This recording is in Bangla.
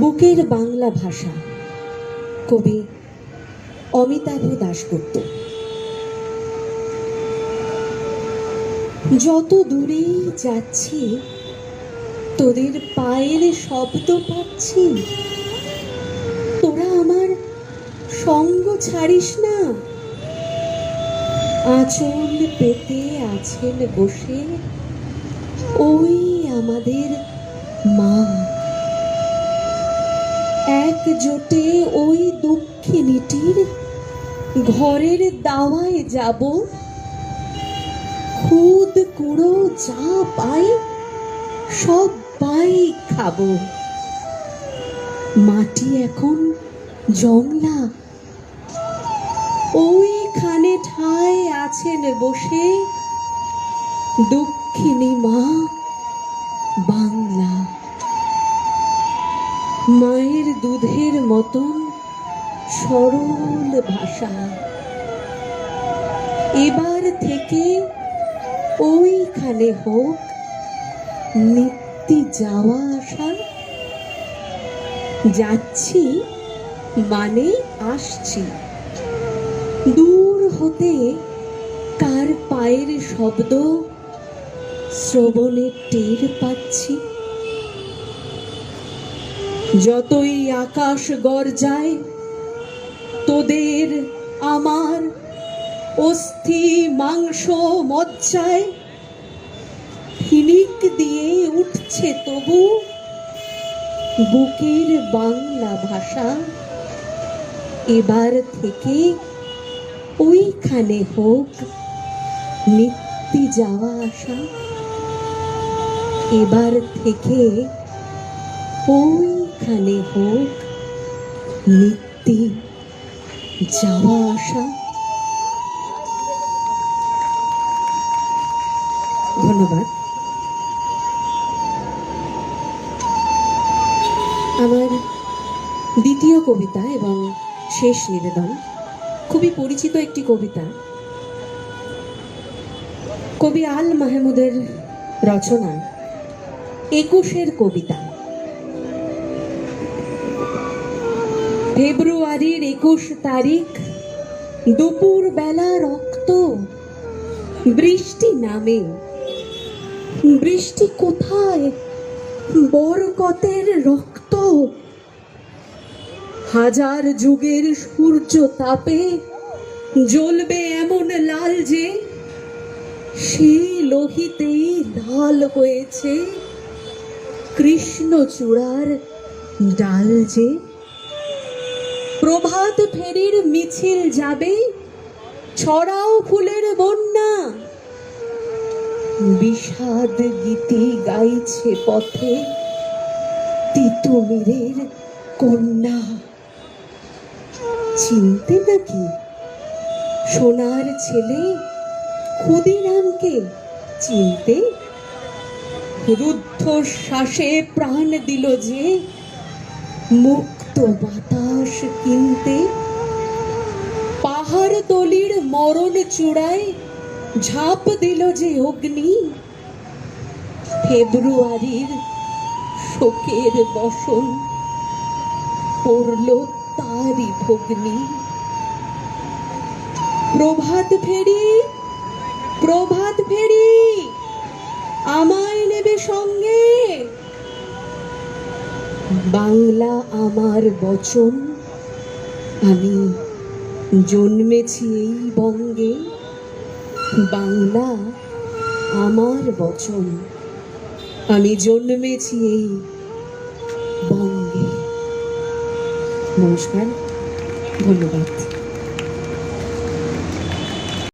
বুকের বাংলা ভাষা। কবি অমিতাভ দাশগুপ্ত। যত দূরেই যাচ্ছি, তোদের পায়ের শব্দ পাচ্ছি। তোরা আমার সঙ্গ ছাড়িস না। আঁচল পেতে আছেন বসে, ওই আমাদের মা। একজোটে ওই দক্ষিণীটির ঘরের দাওয়ায় যাব। খুদ কুড়ো যা পাই সব পাই খাব। মাটি এখন জংলা। ওইখানে ঠায় আছেন বসে দক্ষিণী মা বাংলা। মায়ের দুধের মতন সরল ভাষা। এবার থেকে ওইখানে হোক নিত্যি যাওয়া আসা। যাচ্ছি মানে আসছি। দূর হতে কার পায়ের শব্দ শ্রবণে টের পাচ্ছি। যতই আকাশ গর্জায়, তোদের আমার অস্থি মাংস মজ্জায়, ফিনিক দিয়ে উঠছে তবু বুকের বাংলা ভাষা। এবার থেকে ওইখানে হোক নিত্যি যাওয়া আসা। এবার থেকে ওইখানে হোক নিত্যি যাওয়া আসা। ধন্যবাদ। আমার দ্বিতীয় কবিতা এবং শেষ নিবেদন। খুবই পরিচিত একটি কবিতা। কবি আল মাহমুদের রচনা, একুশের কবিতা। ফেব্রুয়ারির একুশ তারিখ, দুপুর বেলা রক্ত, বৃষ্টি নামে। বৃষ্টি কোথায়? বরকতের রক্ত। হাজার যুগের সূর্য তাপে জ্বলবে এমন লাল যে সেই লোহিতেই লাল হয়েছে। কৃষ্ণচূড়ার ডাল যে প্রভাত ফেরির মিছিল যাবে, ছড়াও ফুলের বন্যা। বিষাদ গীতি গাইছে পথে তিতুমিরের কন্যা। চিনতে নাকি সোনার ছেলে ক্ষুদিরামকে চিনতে? রুদ্ধ শ্বাসে প্রাণ দিল যে মুক্ত বাতাস কিনতে। পাহাড় তলির মরণ চূড়ায় ঝাঁপ দিল যে অগ্নি। ফেব্রুয়ারির শোকের বসন পড়ল তারই ভগ্নি। প্রভাত ফেরি প্রভাত ফেরি, আমায় নেবে সঙ্গে বাংলা আমার বচন। আমি জন্মেছি এই বঙ্গে। বাংলা আমার বচন। আমি জন্মেছি এই বঙ্গে। নমস্কার, ধন্যবাদ।